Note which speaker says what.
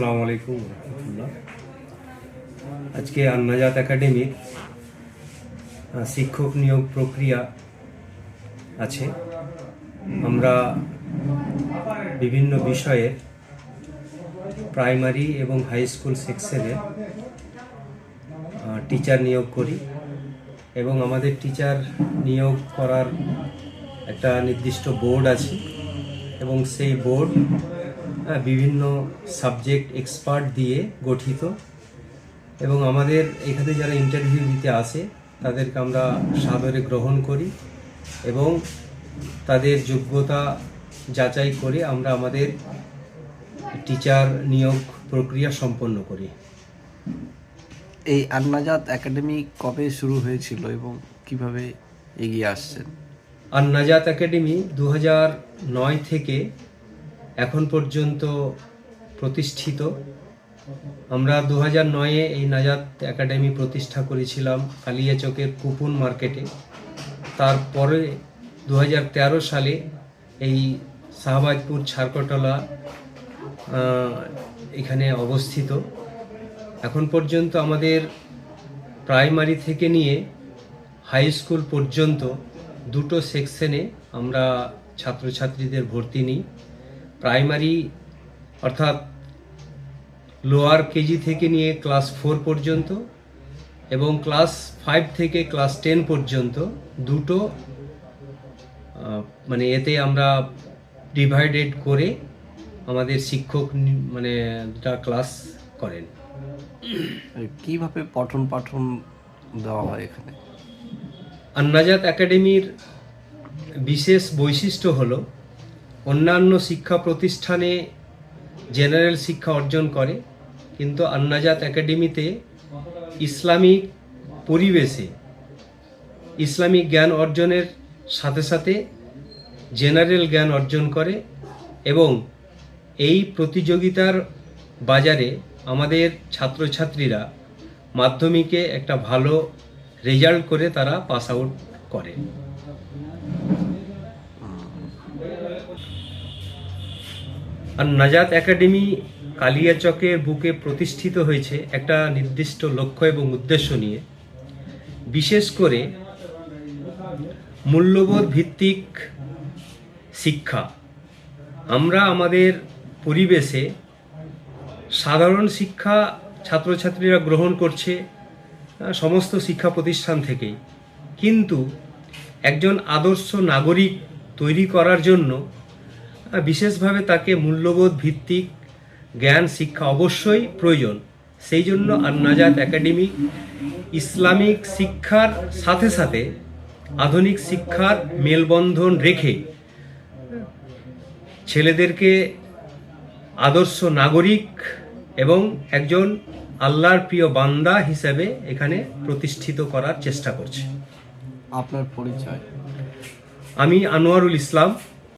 Speaker 1: আসসালামু আলাইকুম আজকে আন্নাজাত একাডেমির শিক্ষক নিয়োগ প্রক্রিয়া আছে। আমরা বিভিন্ন বিষয়ে প্রাইমারি এবং হাই স্কুল সেকশনে টিচার নিয়োগ করি এবং আমাদের টিচার নিয়োগ করার একটা নির্দিষ্ট বোর্ড আছে এবং সেই বোর্ড বিভিন্ন সাবজেক্ট এক্সপার্ট দিয়ে গঠিত। এবং আমাদের এখানে যারা ইন্টারভিউ দিতে আসে তাদেরকে আমরা সাদরে গ্রহণ করি এবং তাদের যোগ্যতা যাচাই করে আমরা আমাদের টিচার নিয়োগ প্রক্রিয়া সম্পন্ন করি।
Speaker 2: এই আন্নাজাত একাডেমি কবে শুরু হয়েছিল এবং কীভাবে এগিয়ে আসছেন?
Speaker 1: আর নাজাত একাডেমি দু নয় থেকে এখন পর্যন্ত প্রতিষ্ঠিত। আমরা দু হাজার নয়ে এই নাজাত একাডেমি প্রতিষ্ঠা করেছিলাম কালিয়াচকের কুপুন মার্কেটে। তারপরে দু হাজার তেরো সালে এই শাহবাজপুর ছারকটলা এখানে অবস্থিত। এখন পর্যন্ত আমাদের প্রাইমারি থেকে নিয়ে হাই স্কুল পর্যন্ত দুটো সেকশনে আমরা ছাত্রছাত্রীদের ভর্তি নিই। প্রাইমারি অর্থাৎ লোয়ার কেজি থেকে নিয়ে ক্লাস ফোর পর্যন্ত এবং ক্লাস ফাইভ থেকে ক্লাস টেন পর্যন্ত দুটো মানে এতে আমরা ডিভাইডেড করে আমাদের শিক্ষক মানে দুটা ক্লাস করেন।
Speaker 2: কীভাবে পঠন পাঠন দেওয়া হয় এখানে?
Speaker 1: আন্নাজাত একাডেমির বিশেষ বৈশিষ্ট্য হল অন্যান্য শিক্ষা প্রতিষ্ঠানে জেনারেল শিক্ষা অর্জন করে, কিন্তু আন্নাজাত একাডেমিতে ইসলামিক পরিবেশে ইসলামিক জ্ঞান অর্জনের সাথে সাথে জেনারেল জ্ঞান অর্জন করে এবং এই প্রতিযোগিতার বাজারে আমাদের ছাত্রছাত্রীরা মাধ্যমিকে একটা ভালো রেজাল্ট করে তারা পাস আউট করে। আর নাজাত একাডেমি কালিয়াচকের বুকে প্রতিষ্ঠিত হয়েছে একটা নির্দিষ্ট লক্ষ্য এবং উদ্দেশ্য নিয়ে। বিশেষ করে মূল্যবোধ ভিত্তিক শিক্ষা। আমরা আমাদের পরিবেশে সাধারণ শিক্ষা ছাত্রছাত্রীরা গ্রহণ করছে সমস্ত শিক্ষা প্রতিষ্ঠান থেকেই। কিন্তু একজন আদর্শ নাগরিক তৈরি করার জন্য বিশেষভাবে তাকে মূল্যবোধ ভিত্তিক জ্ঞান শিক্ষা অবশ্যই প্রয়োজন। সেই জন্য আন্নাজাত একাডেমি ইসলামিক শিক্ষার সাথে সাথে আধুনিক শিক্ষার মেলবন্ধন রেখে ছেলেদেরকে আদর্শ নাগরিক এবং একজন আল্লাহর প্রিয় বান্দা হিসেবে এখানে প্রতিষ্ঠিত করার চেষ্টা করছে।
Speaker 2: আপনার পরিচয়?
Speaker 1: আমি আনোয়ারুল ইসলাম।